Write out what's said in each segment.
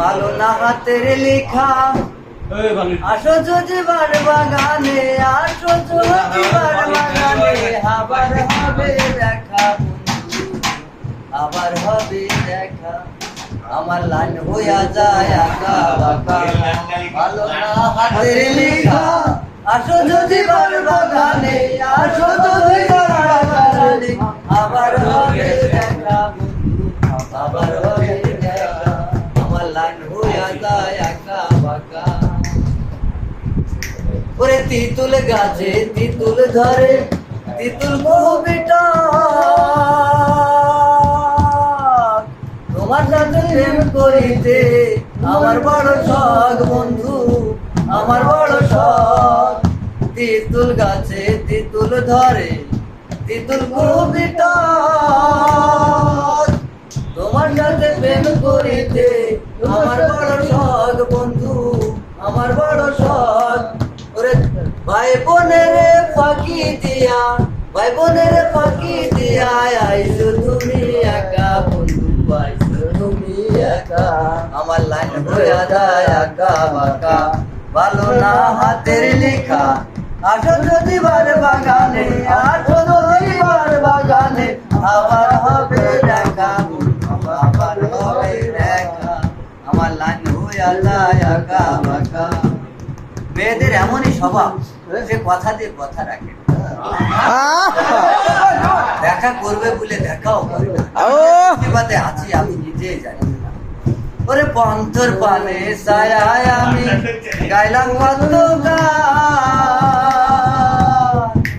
ভালো না হাতের লেখা। আসো যদি বার বাগানে আসো যদি বার বাগানে আবার হবে দেখা আবার হবে দেখা। আমার লাইন হইয়া যায় আঁকা বাঁকা। ভালো না হাতের লেখা। আসো যদি বার বাগানে আসো যদি বার বাগানে আবার হবে দেখা আবার হবে ওরে তিতুল গাছে তিতুল ধরে, তিতুল কবিটা তোমার সাথে প্রেম করিতে আমার বড় শখ, বন্ধু, আমার বড় শখ। তিতুল গাছে তিতুল ধরে, তিতুল কবিটা ফাঁকি দিয়া ফাঁকি দিয়া আইসো তুমি একা, বন্ধু, আইসো তুমি একা। আমার লাইন হইয়া যায় একা বাঁকা। ভালো না হাতের লেখা, আসো যদি বার বাগানে, আসো যদি বার বাগানে, আবার হবে দেখা। আবার হবে দেখা। আমার লাইন হইয়া যায় একা বাঁকা। মেয়েদের এমনই স্বভাব সে কথা দিয়ে কথা রাখে। দেখা করবে বলে দেখাও করে আছি আমি নিজেই জানি। ওরে পন্থর পানে সায়ায় আমি গাইলাম কত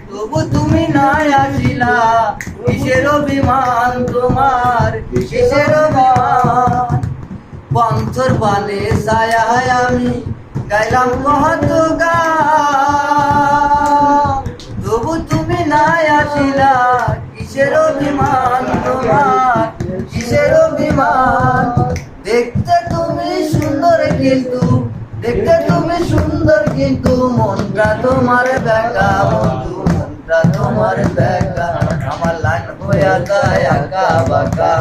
তবু তুমি নাই আসিলা কিসের অভিমান তোমার কিসের অভিমান পন্থর পানে সায়ায় আমি গাইলাম গান। তবু তুমি নাই আসিলা, কিসের অভিমান তোমার? কিসের অভিমান? দেখতে তুমি সুন্দর কিন্তু, দেখতে তুমি সুন্দর কিন্তু, মনটা তোমার দেখা বন্ধু, মনটা তোমার দেখা আমার লাইন হইয়া যায় আঁকা বাঁকা,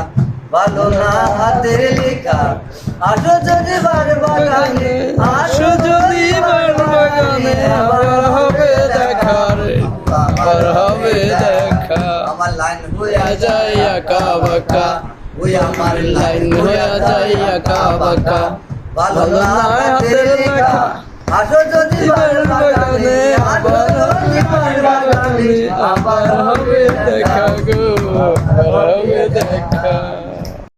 ভালো না হাতের লেখা। আসো যদি বার বাগানে, আসো আবার হবে দেখা রে, হবে দেখা। আমার লাইন হইয়া যায় বাঁকা, ওই আমার লাইন হইয়া যায় আঁকা বাঁকা। ভালো না হাতের লেখা। আসো যদি বাগানে। আসো বাগানে। আবার হবে দেখা গো। হবে দেখা।